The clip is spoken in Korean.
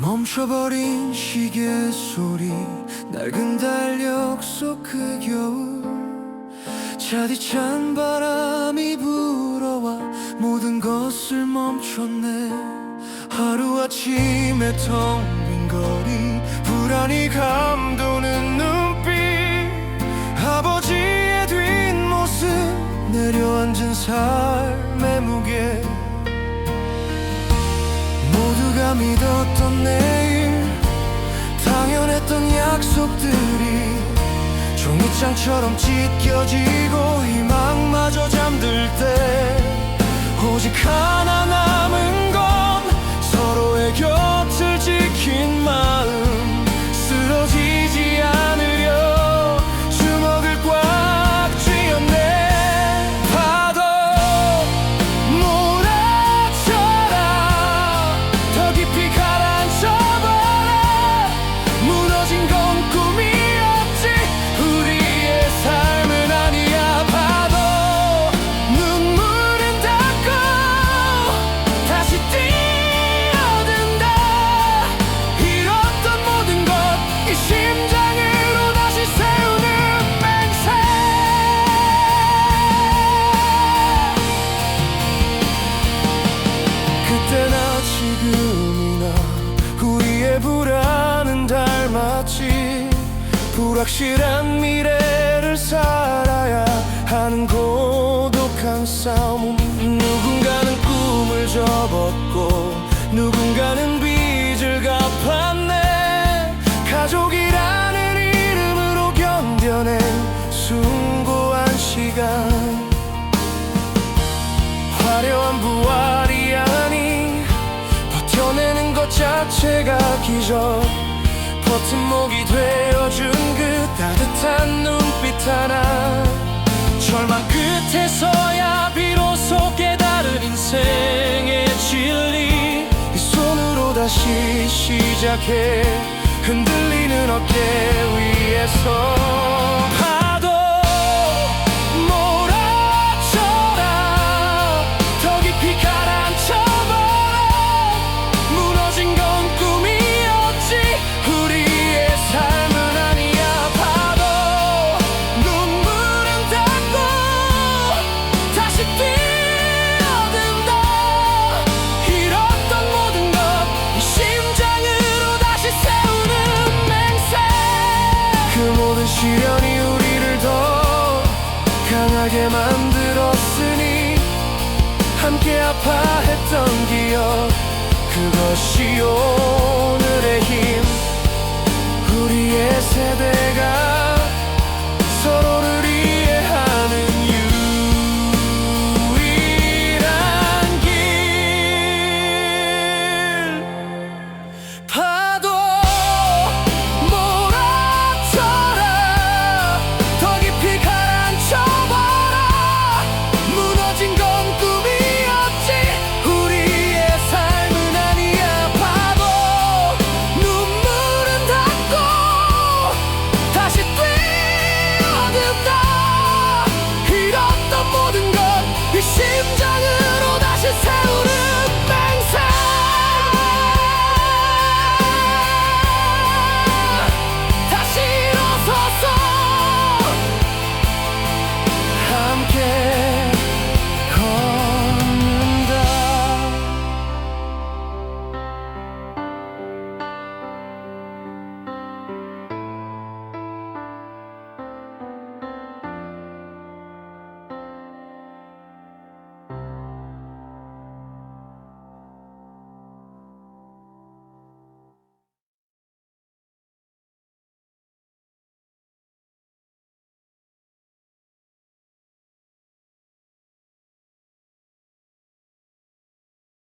멈춰버린 시계 소리 낡은 달력 속 그 겨울. 차디찬 바람이 불어와 모든 것을 멈췄네. 하루아침에 텅 빈 거리 불안이 감도는 눈빛. 아버지의 뒷모습 내려앉은 삶의 무게 믿었던 내일 당연했던 약속들이 종이장처럼 찢겨지고 희망마저 잠들 때 오직 하 닮았지 불확실한 미래를 살아야 하는 고독한 싸움. 누군가는 꿈을 접었고 누군가는 빚을 갚았네. 가족이라는 이름으로 견뎌낸 숭고한 시간. 화려한 부활이 아니 버텨내는 것 자체가 기적 버팀목이 되어준 그 따뜻한 눈빛 하나. 절망 끝에서야 비로소 깨달은 인생의 진리. 이 손으로 다시 시작해 흔들리는 어깨 위에서 하게 만들었으니 함께 아파했던 기억 그것이 오